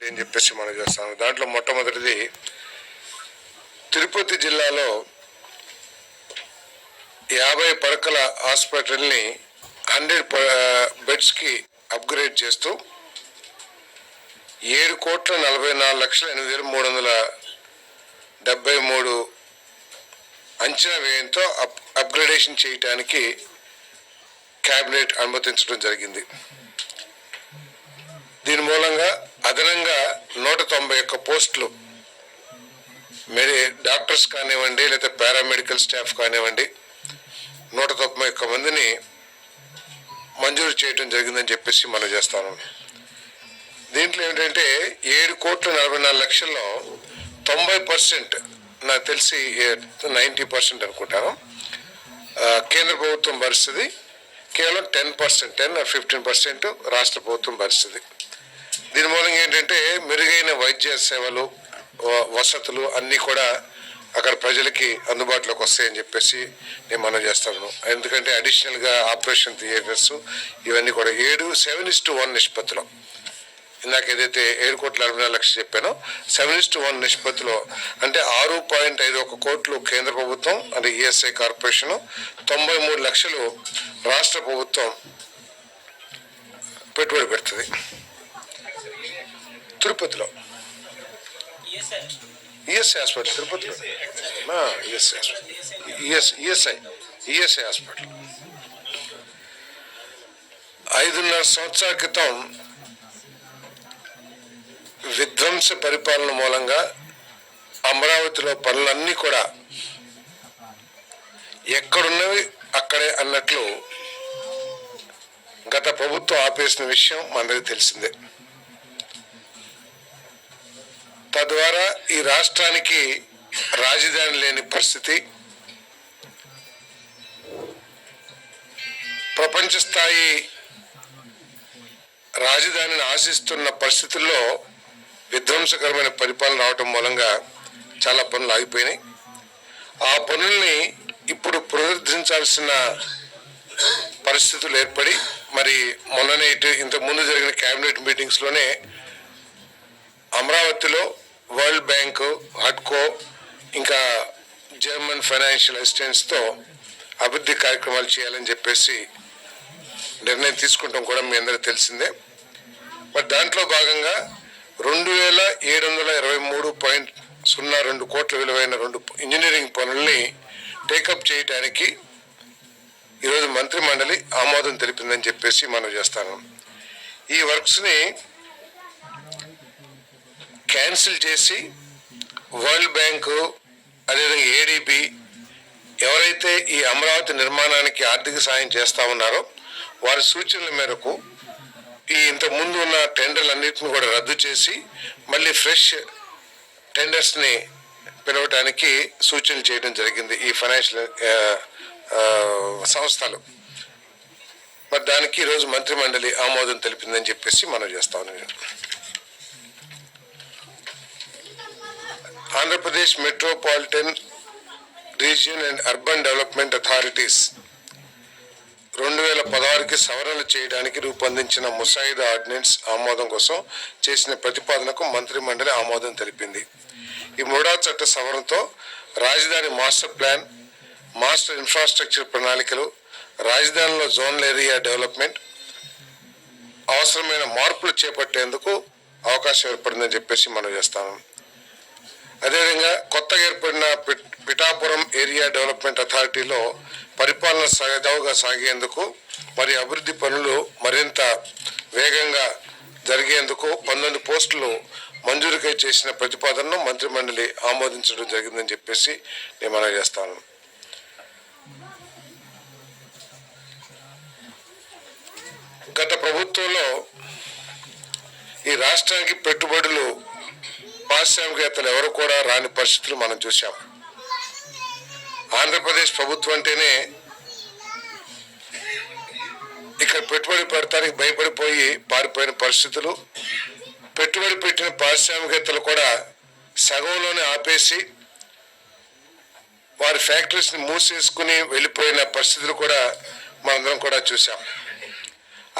అని చెప్పేసి మనం చేస్తాం దాంట్లో మొట్టమొదటిది తిరుపతి జిల్లాలో యాభై పడకల హాస్పిటల్ని హండ్రెడ్ బెడ్స్కి అప్గ్రేడ్ చేస్తూ ఏడు కోట్ల నలభై నాలుగు లక్షల ఎనిమిది వేల మూడు వందల డెబ్బై మూడు అంచనా వ్యయంతో అప్ అప్గ్రేడేషన్ చేయటానికి క్యాబినెట్ అనుమతించడం జరిగింది. దీని మూలంగా అదనంగా నూట తొంభై ఒక్క పోస్టులు మెడి డాక్టర్స్ కానివ్వండి లేదా పారామెడికల్ స్టాఫ్ కానివ్వండి నూట తొంభై ఒక్క మందిని మంజూరు చేయడం జరిగిందని చెప్పేసి మనం చేస్తాను దీంట్లో ఏంటంటే ఏడు కోట్ల నలభై నాలుగు లక్షల్లో తొంభై పర్సెంట్ నాకు తెలిసి నైంటీ పర్సెంట్ అనుకుంటాను కేంద్ర ప్రభుత్వం భరిస్తుంది. కేవలం ten percent ten fifteen percent రాష్ట్ర ప్రభుత్వం భరిస్తుంది. దీని మూలంగా ఏంటంటే మెరుగైన వైద్య సేవలు వసతులు అన్నీ కూడా అక్కడ ప్రజలకి అందుబాటులోకి వస్తాయని చెప్పేసి నేను మనం చేస్తాను. ఎందుకంటే అడిషనల్గా ఆపరేషన్ థియేటర్స్ ఇవన్నీ కూడా ఏడు సెవెన్ ఇస్ టు వన్ నిష్పత్తిలో. ఇందాక ఏదైతే ఏడు కోట్ల అరవై నాలుగు లక్షలు చెప్పానో సెవెన్ ఇస్ టు వన్ నిష్పత్తిలో. అంటే ఆరు పాయింట్ ఐదు ఒక కోట్లు కేంద్ర ప్రభుత్వం అంటే ఈఎస్ఐ కార్పొరేషన్ తొంభై మూడు లక్షలు రాష్ట్ర ప్రభుత్వం పెట్టుబడి పెడుతుంది. తిరుపతిలో. ESI hospital. తిరుపతిలో. ESI hospital. ES ESI ESI hospital. ఐదున్నర సంవత్సరాల క్రితం విధ్వంస పరిపాలన మూలంగా అమరావతిలో పనులన్నీ కూడా ఎక్కడున్నవి అక్కడే అన్నట్లు గత ప్రభుత్వం ఆపేసిన విషయం మనందరికీ తెలిసిందే. తద్వారా ఈ రాష్ట్రానికి రాజధాని లేని పరిస్థితి ప్రపంచ స్థాయి రాజధానిని ఆశిస్తున్న పరిస్థితుల్లో విధ్వంసకరమైన పరిపాలన రావటం మూలంగా చాలా పనులు ఆగిపోయినాయి. ఆ పనుల్ని ఇప్పుడు పునరుద్ధరించాల్సిన పరిస్థితులు ఏర్పడి మరి మొన్ననే ఇటు ఇంతకు ముందు జరిగిన క్యాబినెట్ మీటింగ్స్లోనే అమరావతిలో వరల్డ్ బ్యాంకు హడ్కో ఇంకా జర్మన్ ఫైనాన్షియల్ అసిస్టెన్స్తో అభివృద్ధి కార్యక్రమాలు చేయాలని చెప్పేసి నిర్ణయం తీసుకుంటాం కూడా మీ అందరూ తెలిసిందే. మరి దాంట్లో భాగంగా రెండు వేల ఏడు వందల ఇరవై మూడు పాయింట్ సున్నా రెండు కోట్ల విలువైన రెండు ఇంజనీరింగ్ పనుల్ని టేకప్ చేయడానికి ఈరోజు మంత్రి మండలి ఆమోదం తెలిపిందని చెప్పేసి మనం చేస్తాను. ఈ వర్క్స్ని క్యాన్సిల్ చేసి వరల్డ్ బ్యాంకు అదేవిధంగా ఏడీబీ ఎవరైతే ఈ అమరావతి నిర్మాణానికి ఆర్థిక సాయం చేస్తా ఉన్నారో వారి సూచనల మేరకు ఈ ఇంత ముందు ఉన్న టెండర్లన్నింటిని కూడా రద్దు చేసి మళ్ళీ ఫ్రెష్ టెండర్స్ని పిలవటానికి సూచనలు చేయడం జరిగింది ఈ ఫైనాన్షియల్ సంస్థలు. మరి దానికి ఈరోజు మంత్రిమండలి ఆమోదం తెలిపిందని చెప్పేసి మనం చేస్తా ఉన్నాం. Andhra Pradesh metropolitan region and urban development authorities రెండు వేల పదహారుకి సవరణలు చేయడానికి రూపొందించిన ముసాయిదా ఆర్డినెన్స్ ఆమోదం కోసం చేసిన ప్రతిపాదనకు మంత్రి మండలి ఆమోదం తెలిపింది. ఈ మూడవ చట్ట సవరణతో రాజధాని మాస్టర్ ప్లాన్ మాస్టర్ ఇన్ఫ్రాస్ట్రక్చర్ ప్రణాళికలు రాజధానిలో జోన్ల ఏరియా డెవలప్మెంట్ అవసరమైన మార్పులు చేపట్టేందుకు అవకాశం ఏర్పడిందని చెప్పేసి మనం చేస్తాము అదేవిధంగా కొత్తగా ఏర్పడిన పిట్- పిఠాపురం ఏరియా డెవలప్మెంట్ అథారిటీలో పరిపాలన సజావుగా సాగేందుకు మరి అభివృద్ధి పనులు మరింత వేగంగా జరిగేందుకు పంతొమ్మిది పోస్టులు మంజూరుకై చేసిన ప్రతిపాదనను మంత్రి మండలి ఆమోదించడం జరిగిందని చెప్పేసి నేను మనం చేస్తాను. గత ప్రభుత్వంలో ఈ రాష్ట్రానికి పెట్టుబడులు పారిశ్రామికవేత్తలు ఎవరు కూడా రాని పరిస్థితులు మనం చూసాం ఆంధ్రప్రదేశ్ ప్రభుత్వం అంటేనే ఇక్కడ పెట్టుబడి పెడతానికి భయపడిపోయి పారిపోయిన పరిస్థితులు. పెట్టుబడి పెట్టిన పారిశ్రామికవేత్తలు కూడా సగంలోనే ఆపేసి వారి ఫ్యాక్టరీస్ని మూసేసుకుని వెళ్ళిపోయిన పరిస్థితులు కూడా మనందరం కూడా చూసాం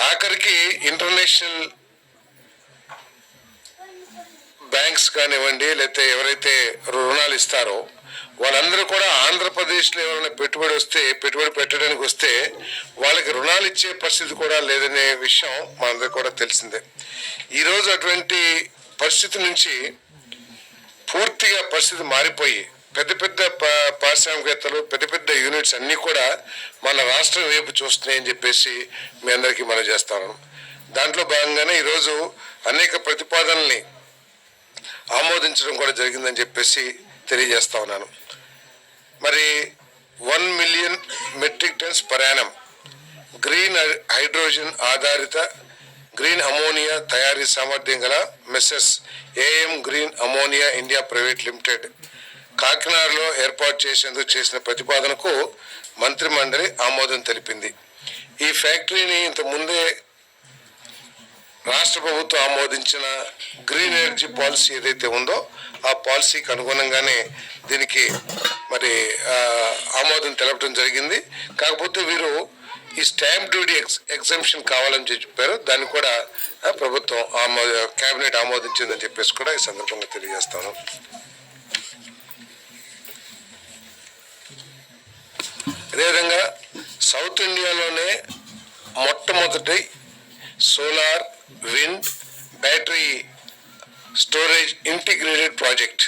ఆఖరికి ఇంటర్నేషనల్ బ్యాంక్స్ కానివ్వండి లేకపోతే ఎవరైతే రుణాలు ఇస్తారో వాళ్ళందరూ కూడా ఆంధ్రప్రదేశ్లో ఏమైనా పెట్టుబడి వస్తే పెట్టుబడి పెట్టడానికి వస్తే వాళ్ళకి రుణాలు ఇచ్చే పరిస్థితి కూడా లేదనే విషయం మనందరికీ కూడా తెలిసిందే. ఈరోజు అటువంటి పరిస్థితి నుంచి పూర్తిగా పరిస్థితి మారిపోయి పెద్ద పెద్ద పా- పారిశ్రామికవేత్తలు పెద్ద పెద్ద యూనిట్స్ అన్నీ కూడా మన రాష్ట్రం వైపు చూస్తున్నాయని చెప్పేసి మీ అందరికీ మనం చేస్తాను దాంట్లో భాగంగానే ఈరోజు అనేక ప్రతిపాదనల్ని ఆమోదించడం కూడా జరిగిందని చెప్పేసి తెలియజేస్తా ఉన్నాను. మరి one million metric tons per annum green hydrogen ఆధారిత గ్రీన్ అమోనియా తయారీ సామర్థ్యం గల messrs AM green ammonia India private limited కాకినాడలో ఏర్పాటు చేసేందుకు చేసిన ప్రతిపాదనకు మంత్రి మండలి ఆమోదం తెలిపింది. ఈ ఫ్యాక్టరీని ఇంత ముందే రాష్ట్ర ప్రభుత్వం ఆమోదించిన గ్రీన్ ఎనర్జీ పాలసీ ఏదైతే ఉందో ఆ పాలసీకి అనుగుణంగానే దీనికి మరి ఆమోదం తెలపడం జరిగింది. కాకపోతే వీరు ఈ స్టాంప్ డ్యూటీ ఎక్స్ ఎగ్జంప్షన్ కావాలని చెప్పారు. దాన్ని కూడా ప్రభుత్వం ఆమోద కేబినెట్ ఆమోదించిందని చెప్పేసి కూడా ఈ సందర్భంగా తెలియజేస్తాను. అదేవిధంగా సౌత్ ఇండియాలోనే మొట్టమొదటి solar wind battery storage integrated project.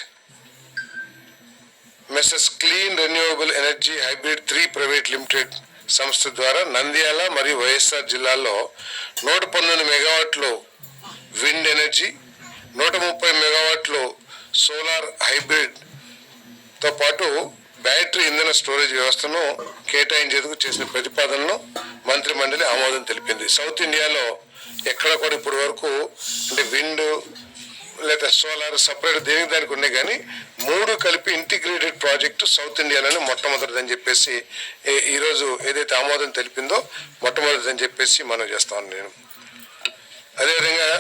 Messrs clean renewable energy hybrid three private limited సంస్థ ద్వారా నంద్యాల మరియు వైఎస్ఆర్ జిల్లాల్లో నూట పంతొమ్మిది మెగావాట్లు విండ్ ఎనర్జీ నూట ముప్పై మెగావాట్లు సోలార్ హైబ్రిడ్తో పాటు బ్యాటరీ ఇంధన స్టోరేజ్ వ్యవస్థను కేటాయించేందుకు చేసిన ప్రతిపాదనను మంత్రిమండలి ఆమోదం తెలిపింది. సౌత్ ఇండియాలో ఎక్కడ కూడా ఇప్పటి వరకు అంటే విండ్ లేదా సోలార్ సపరేట్ దేనికి దానికి ఉన్నాయి కానీ మూడు కలిపి ఇంటిగ్రేటెడ్ ప్రాజెక్టు సౌత్ ఇండియాలోనే మొట్టమొదటిదని చెప్పేసి ఈరోజు ఏదైతే ఆమోదం తెలిపిందో మొట్టమొదటిదని చెప్పేసి మనం చేస్తాను నేను. అదేవిధంగా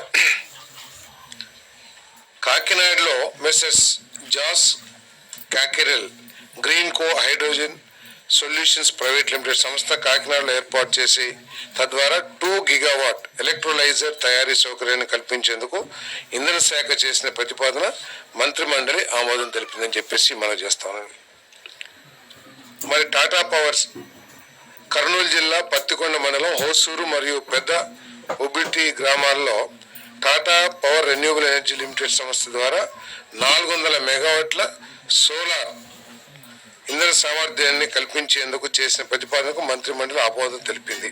కాకినాడలో మెస్సెస్ జాస్ కాకిరెల్ green co hydrogen solutions private limited సంస్థ కాకినాడలో ఏర్పాటు చేసి తద్వారా టూ గిగావాట్ ఎలక్ట్రోలైజర్ తయారీ సౌకర్యాన్ని కల్పించేందుకు ఇంధన శాఖ చేసిన ప్రతిపాదన మంత్రి మండలి ఆమోదం తెలిపిందని చెప్పేసి మనం చేస్తాను మరి టాటా పవర్స్ కర్నూలు జిల్లా పత్తికొండ మండలం హోసూరు మరియు పెద్ద ఉబిటి గ్రామాల్లో Tata power renewable energy limited సంస్థ ద్వారా నాలుగు వందల మెగావాట్ల సోలార్ ఇంధన సామర్థ్యాన్ని కల్పించేందుకు చేసిన ప్రతిపాదనకు మంత్రి మండలి ఆమోదం తెలిపింది.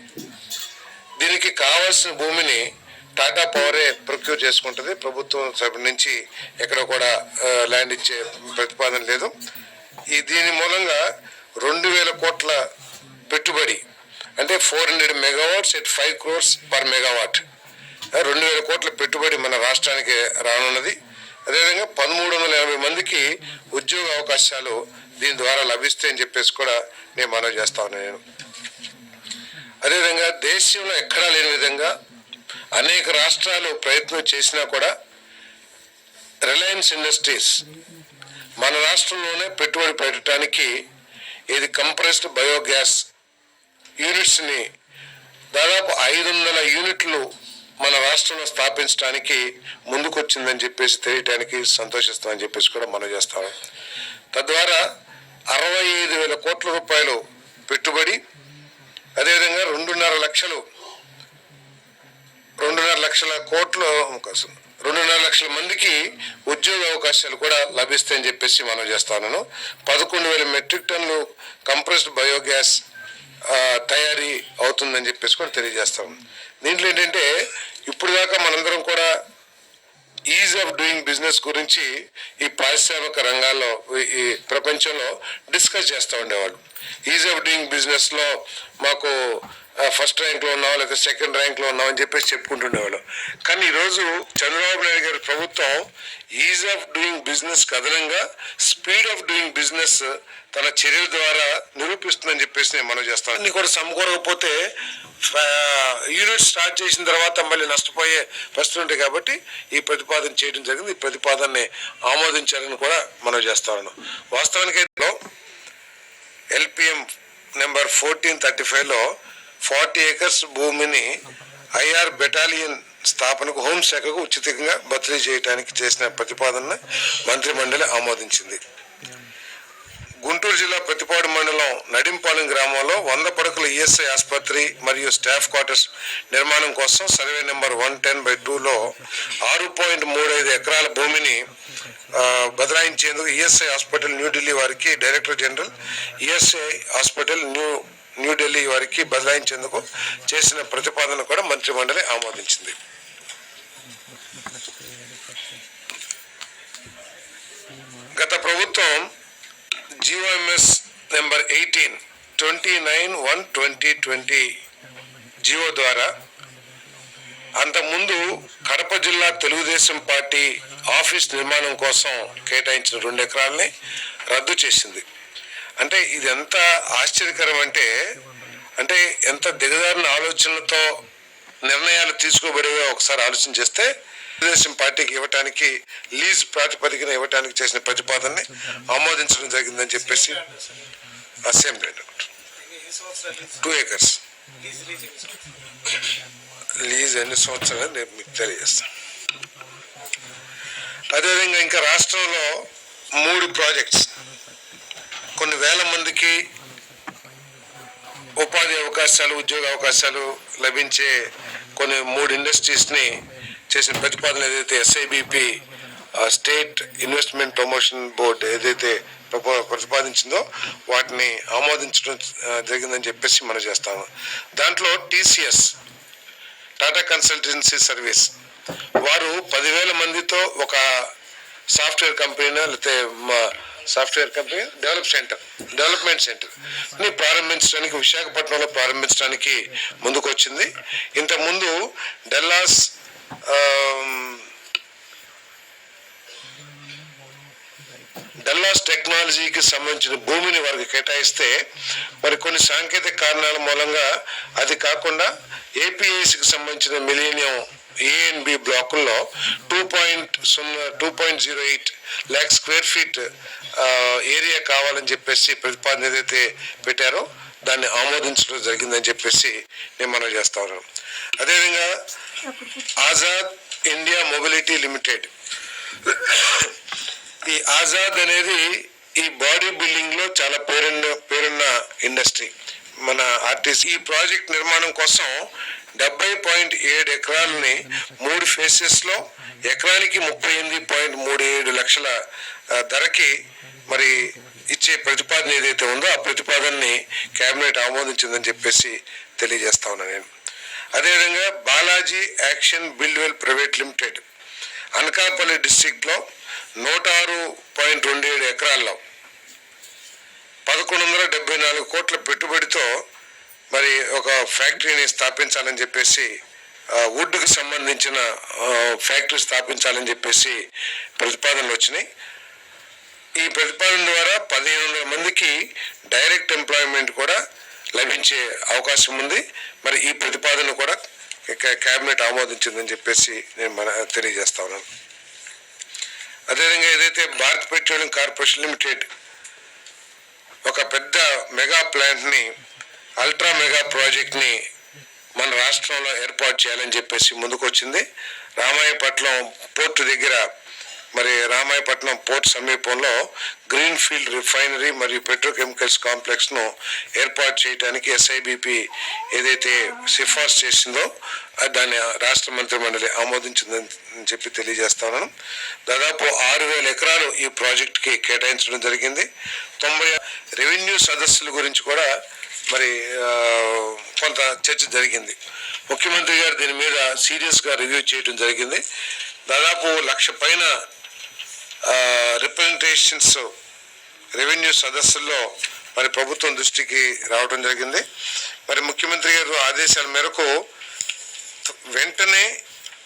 దీనికి కావాల్సిన భూమిని టాటా పవరే ప్రొక్యూర్ చేసుకుంటుంది. ప్రభుత్వం సభ నుంచి ఎక్కడ కూడా ల్యాండ్ ఇచ్చే ప్రతిపాదన లేదు. ఈ దీని మూలంగా రెండు వేల కోట్ల పెట్టుబడి అంటే four hundred megawatts at five crores per megawatt రెండు వేల కోట్ల పెట్టుబడి మన రాష్ట్రానికి రానున్నది. అదేవిధంగా పదమూడు వందల ఎనభై మందికి ఉద్యోగ అవకాశాలు దీని ద్వారా లభిస్తాయని చెప్పేసి కూడా నేను మనవి చేస్తా ఉన్నాను నేను. అదేవిధంగా దేశంలో ఎక్కడా లేని విధంగా అనేక రాష్ట్రాలు ప్రయత్నం చేసినా కూడా రిలయన్స్ ఇండస్ట్రీస్ మన రాష్ట్రంలోనే పెట్టుబడి పెట్టడానికి ఇది కంప్రెస్డ్ బయోగ్యాస్ యూనిట్స్ని దాదాపు ఐదు వందల యూనిట్లు మన రాష్ట్రంలో స్థాపించడానికి ముందుకొచ్చిందని చెప్పేసి తెలియటానికి సంతోషిస్తామని చెప్పేసి కూడా మనం చేస్తాము తద్వారా అరవై ఐదు వేల కోట్ల రూపాయలు పెట్టుబడి అదేవిధంగా రెండున్నర లక్షలు రెండున్నర లక్షల కోట్లు అవకాశం. రెండున్నర లక్షల మందికి ఉద్యోగ అవకాశాలు కూడా లభిస్తాయని చెప్పేసి మనం చేస్తాను పదకొండు వేల మెట్రిక్ టన్ను కంప్రెస్డ్ బయోగ్యాస్ తయారీ అవుతుందని చెప్పేసి కూడా తెలియజేస్తాం దీంట్లో ఏంటంటే ఇప్పుడు దాకా మనందరం కూడా ఈజ్ ఆఫ్ డూయింగ్ బిజినెస్ గురించి ఈ పారిశ్రామిక రంగాల్లో ఈ- ప్రపంచంలో డిస్కస్ చేస్తూ ఉండేవాళ్ళు. ఈజ్ ఆఫ్ డూయింగ్ బిజినెస్లో మాకు ఫస్ట్ ర్యాంక్లో ఉన్నావు లేకపోతే సెకండ్ ర్యాంక్లో ఉన్నావు అని చెప్పేసి చెప్పుకుంటుండేవాళ్ళు. కానీ ఈరోజు చంద్రబాబు నాయుడు గారి ప్రభుత్వం ఈజ్ ఆఫ్ డూయింగ్ బిజినెస్ కదనంగా స్పీడ్ ఆఫ్ డూయింగ్ బిజినెస్ తన చర్యల ద్వారా నిరూపిస్తుందని చెప్పేసి నేను మనం చేస్తాను అన్ని కూడా సమకూరకపోతే యూనిట్ స్టార్ట్ చేసిన తర్వాత మళ్ళీ నష్టపోయే పరిస్థితి ఉంటాయి కాబట్టి ఈ ప్రతిపాదన చేయడం జరిగింది. ఈ ప్రతిపాదనని ఆమోదించాలని కూడా మనం చేస్తాను వాస్తవానికి ఎల్పిఎం నెంబర్ ఫోర్టీన్ థర్టీ ఫైవ్లో ఫార్టీ ఏకర్స్ భూమిని ఐఆర్ బెటాలియన్ స్థాపనకు హోంశాఖకు ఉచితంగా బదిలీ చేయడానికి చేసిన ప్రతిపాదనను మంత్రి మండలి ఆమోదించింది. గుంటూరు జిల్లా ప్రతిపాడు మండలం నడింపాలెం గ్రామంలో వంద పడకల ఈఎస్ఐ ఆసుపత్రి మరియు స్టాఫ్ క్వార్టర్స్ నిర్మాణం కోసం survey number one ten by టూలో ఆరు పాయింట్ మూడు ఐదు ఎకరాల భూమిని బదలాయించేందుకు ఈఎస్ఐ హాస్పిటల్ న్యూఢిల్లీ వారికి director general ESI hospital New New Delhi వారికి బదలాయించేందుకు చేసిన ప్రతిపాదన కూడా మంత్రి మండలి ఆమోదించింది. గత ప్రభుత్వం GOMS number eighteen twenty nine one twenty twenty GO ద్వారా అంతకుముందు కడప జిల్లా తెలుగుదేశం పార్టీ ఆఫీస్ నిర్మాణం కోసం కేటాయించిన రెండు ఎకరాలని రద్దు చేసింది. అంటే ఇది ఎంత ఆశ్చర్యకరం అంటే అంటే ఎంత దిగజారిన ఆలోచనలతో నిర్ణయాలు తీసుకోబడేవో ఒకసారి ఆలోచన చేస్తే తెలుగుదేశం పార్టీకి ఇవ్వటానికి లీజ్ ప్రాతిపదికన ఇవ్వటానికి చేసిన ప్రతిపాదనని ఆమోదించడం జరిగిందని చెప్పేసి అసెంబ్లీ టూ ఏకర్స్ లీజ్ ఎన్ని సంవత్సరాలు నేను మీకు తెలియజేస్తాను. అదేవిధంగా ఇంకా రాష్ట్రంలో మూడు ప్రాజెక్ట్స్ కొన్ని వేల మందికి ఉపాధి అవకాశాలు ఉద్యోగ అవకాశాలు లభించే కొన్ని మూడు ఇండస్ట్రీస్ని చేసిన ప్రతిపాదన ఏదైతే SIBP state investment promotion board ఏదైతే ప్రతిపాదించిందో వాటిని ఆమోదించడం జరిగిందని చెప్పేసి మనం చేస్తాము. దాంట్లో టీసీఎస్ టాటా కన్సల్టెన్సీ సర్వీస్ వారు పదివేల మందితో ఒక సాఫ్ట్వేర్ కంపెనీ లేకపోతే మా software company develop center development center. ని ప్రారంభించడానికి విశాఖపట్నంలో ప్రారంభించడానికి ముందుకు వచ్చింది ఇంతకుముందు డెల్లాస్ డల్లాస్ టెక్నాలజీకి సంబంధించిన భూమిని వారికి కేటాయిస్తే మరి కొన్ని సాంకేతిక కారణాల మూలంగా అది కాకుండా ఏపీఎస్కి సంబంధించిన మిలీనియం ఏఎన్బి బ్లాకుల్లో టూ పాయింట్ సున్నా two point zero eight lakh square feet area కావాలని చెప్పేసి ప్రతిపాదన ఏదైతే పెట్టారో దాన్ని ఆమోదించడం జరిగిందని చెప్పేసి నేను మనం చేస్తా ఉన్నాను. అదేవిధంగా ఆజాద్ ఇండియా మొబిలిటీ లిమిటెడ్. ఈ ఆజాద్ అనేది ఈ బాడీ బిల్డింగ్లో చాలా పేరున్న పేరున్న ఇండస్ట్రీ. మన ఆర్టిస్ట్ ఈ ప్రాజెక్ట్ నిర్మాణం కోసం డెబ్బై పాయింట్ ఏడు ఎకరాలని మూడు ఫేసెస్లో ఎకరానికి ముప్పై ఎనిమిది పాయింట్ మూడు ఏడు లక్షల ధరకి మరి ఇచ్చే ప్రతిపాదన ఏదైతే ఉందో ఆ ప్రతిపాదనని కేబినెట్ ఆమోదించిందని చెప్పేసి తెలియజేస్తా ఉన్నాను నేను. అదేవిధంగా Balaji action buildwell private limited Anakapalli డిస్టిక్లో నూట ఆరు పాయింట్ రెండు ఏడు ఎకరాల్లో పదకొండు వందల డెబ్బై నాలుగు కోట్ల పెట్టుబడితో మరి ఒక ఫ్యాక్టరీని స్థాపించాలని చెప్పేసి ఆ, వుడ్కి సంబంధించిన ఫ్యాక్టరీ స్థాపించాలని చెప్పేసి ప్రతిపాదనలు వచ్చినాయి. ఈ ప్రతిపాదన ద్వారా పదిహేను వందల మందికి డైరెక్ట్ ఎంప్లాయ్మెంట్ కూడా లభించే అవకాశం ఉంది. మరి ఈ ప్రతిపాదన కూడా క్యాబినెట్ ఆమోదించిందని చెప్పేసి నేను మన తెలియజేస్తా ఉన్నాను. అదేవిధంగా ఏదైతే భారత్ పెట్రోలియం కార్పొరేషన్ లిమిటెడ్ ఒక పెద్ద మెగా ప్లాంట్ని అల్ట్రా మెగా ప్రాజెక్ట్ని మన రాష్ట్రంలో ఏర్పాటు చేయాలని చెప్పేసి ముందుకొచ్చింది. రామాయపట్నం పోర్టు దగ్గర మరి రామాయపట్నం పోర్ట్ సమీపంలో గ్రీన్ ఫీల్డ్ రిఫైనరీ మరియు పెట్రోకెమికల్స్ కాంప్లెక్స్ను ఏర్పాటు చేయడానికి ఎస్ఐబిపి ఏదైతే సిఫార్సు చేసిందో దాన్ని రాష్ట్ర మంత్రి మండలి ఆమోదించిందని చెప్పి తెలియజేస్తాను దాదాపు ఆరు వేల ఎకరాలు ఈ ప్రాజెక్టుకి కేటాయించడం జరిగింది. తొంభై రెవెన్యూ సదస్సుల గురించి కూడా మరి కొంత చర్చ జరిగింది. ముఖ్యమంత్రి గారు దీని మీద సీరియస్గా రివ్యూ చేయడం జరిగింది. దాదాపు లక్ష పైన రిప్రజెంటేషన్స్ రెవెన్యూ సదస్సుల్లో మరి ప్రభుత్వం దృష్టికి రావడం జరిగింది. మరి ముఖ్యమంత్రి గారు ఆదేశాల మేరకు వెంటనే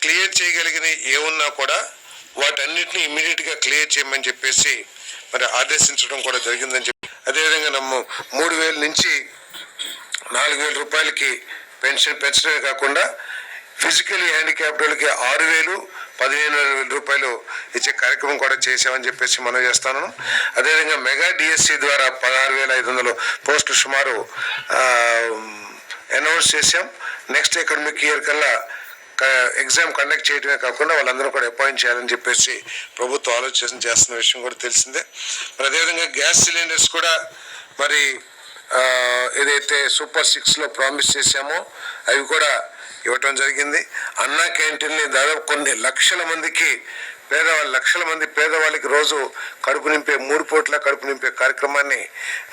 క్లియర్ చేయగలిగిన ఏమున్నా కూడా వాటన్నిటిని ఇమీడియట్గా క్లియర్ చేయమని చెప్పేసి మరి ఆదేశించడం కూడా జరిగిందని చెప్పి అదేవిధంగా నమ్ము మూడు వేల నుంచి నాలుగు వేల రూపాయలకి పెన్షన్ పెంచడమే కాకుండా ఫిజికలీ హ్యాండిక్యాప్డ్ వాళ్ళకి ఆరు వేలు పదిహేను వేల రూపాయలు ఇచ్చే కార్యక్రమం కూడా చేసామని చెప్పేసి మనం చేస్తాను. అదేవిధంగా మెగా డిఎస్సి ద్వారా పదహారు వేల ఐదు వందలు పోస్టులు సుమారు అనౌన్స్ చేశాం. నెక్స్ట్ అకాడమిక్ ఇయర్ కల్లా ఎగ్జామ్ కండక్ట్ చేయడమే కాకుండా వాళ్ళందరూ కూడా అపాయింట్ చేయాలని చెప్పేసి ప్రభుత్వం ఆలోచన చేస్తున్న విషయం కూడా తెలిసిందే. మరి అదేవిధంగా గ్యాస్ సిలిండర్స్ కూడా మరి ఏదైతే సూపర్ సిక్స్లో ప్రామిస్ చేశామో అవి కూడా ఇవ్వటం జరిగింది. అన్నా క్యాంటీన్ని దాదాపు కొన్ని లక్షల మందికి పేదవాళ్ళు లక్షల మంది పేదవాళ్ళకి రోజు కడుపు నింపే మూడు పూట్ల కడుపు నింపే కార్యక్రమాన్ని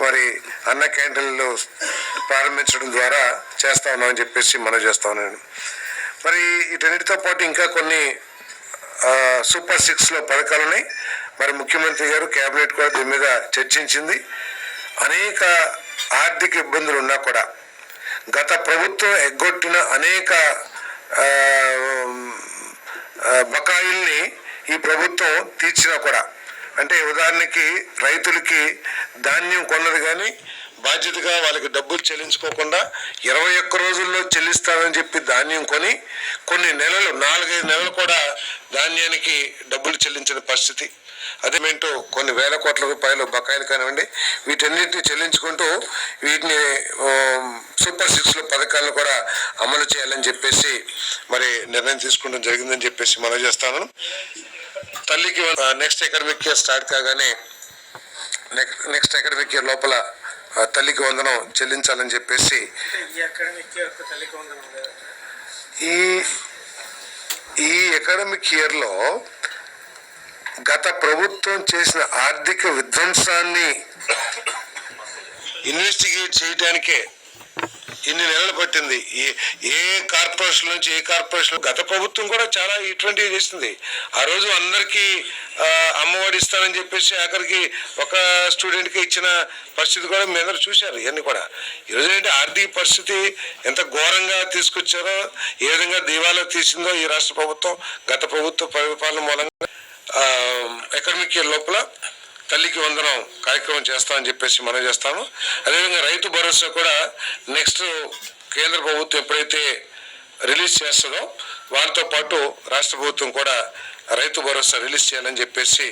మరి అన్న క్యాంటీన్లు ప్రారంభించడం ద్వారా చేస్తా ఉన్నామని చెప్పేసి మనం చేస్తా ఉన్నాను మరి వీటన్నిటితో పాటు ఇంకా కొన్ని సూపర్ సిక్స్లో పథకాలు ఉన్నాయి. మరి ముఖ్యమంత్రి గారు కేబినెట్ కూడా దీని మీద చర్చించింది. అనేక ఆర్థిక ఇబ్బందులు ఉన్నా కూడా గత ప్రభుత్వం ఎగ్గొట్టిన అనేక బకాయిల్ని ఈ ప్రభుత్వం తీర్చినా కూడా. అంటే ఉదాహరణకి రైతులకి ధాన్యం కొన్నది కానీ బాధ్యతగా వాళ్ళకి డబ్బులు చెల్లించుకోకుండా ఇరవై ఒక్క రోజుల్లో చెల్లిస్తానని చెప్పి ధాన్యం కొని కొన్ని నెలలు నాలుగైదు నెలలు కూడా ధాన్యానికి డబ్బులు చెల్లించిన పరిస్థితి. అదేమేంటో కొన్ని వేల కోట్ల రూపాయలు బకాయిలు కానివ్వండి వీటన్నిటిని చెల్లించుకుంటూ వీటిని సూపర్ సిక్స్లో పథకాలను కూడా అమలు చేయాలని చెప్పేసి మరి నిర్ణయం తీసుకోవడం జరిగిందని చెప్పేసి మనం చేస్తాను. Thalliki next academic year start కాగానే నెక్స్ట్ నెక్స్ట్ అకాడమిక్ ఇయర్ లోపల తల్లికి వందనం చెల్లించాలని చెప్పేసి ఈ ఈ అకాడమిక్ ఇయర్లో గత ప్రభుత్వం చేసిన ఆర్థిక విధ్వంసాన్ని ఇన్వెస్టిగేట్ చేయడానికే ఇన్ని నెలలు పట్టింది. ఏ ఏ కార్పొరేషన్ నుంచి ఏ కార్పొరేషన్ గత ప్రభుత్వం కూడా చాలా ఇటువంటివి చేసింది. ఆ రోజు అందరికీ అమ్మఒడి ఇస్తానని చెప్పేసి ఆఖరికి ఒక స్టూడెంట్కి ఇచ్చిన పరిస్థితి కూడా మీ అందరూ చూశారు ఇవన్నీ కూడా. ఈరోజు ఏంటి? ఆర్థిక పరిస్థితి ఎంత ఘోరంగా తీసుకొచ్చారో ఏ విధంగా దీవాలో తీసిందో ఈ రాష్ట్ర ప్రభుత్వం గత ప్రభుత్వ పరిపాలన మూలంగా అకాడమిక్ ఇయర్ లోపల తల్లికి వందనం కార్యక్రమం చేస్తామని చెప్పేసి మనం చేస్తాము. అదేవిధంగా రైతు భరోసా కూడా నెక్స్ట్ కేంద్ర ప్రభుత్వం ఎప్పుడైతే రిలీజ్ చేస్తుందో వారితో పాటు రాష్ట్ర ప్రభుత్వం కూడా రైతు భరోసా రిలీజ్ చేయాలని చెప్పేసి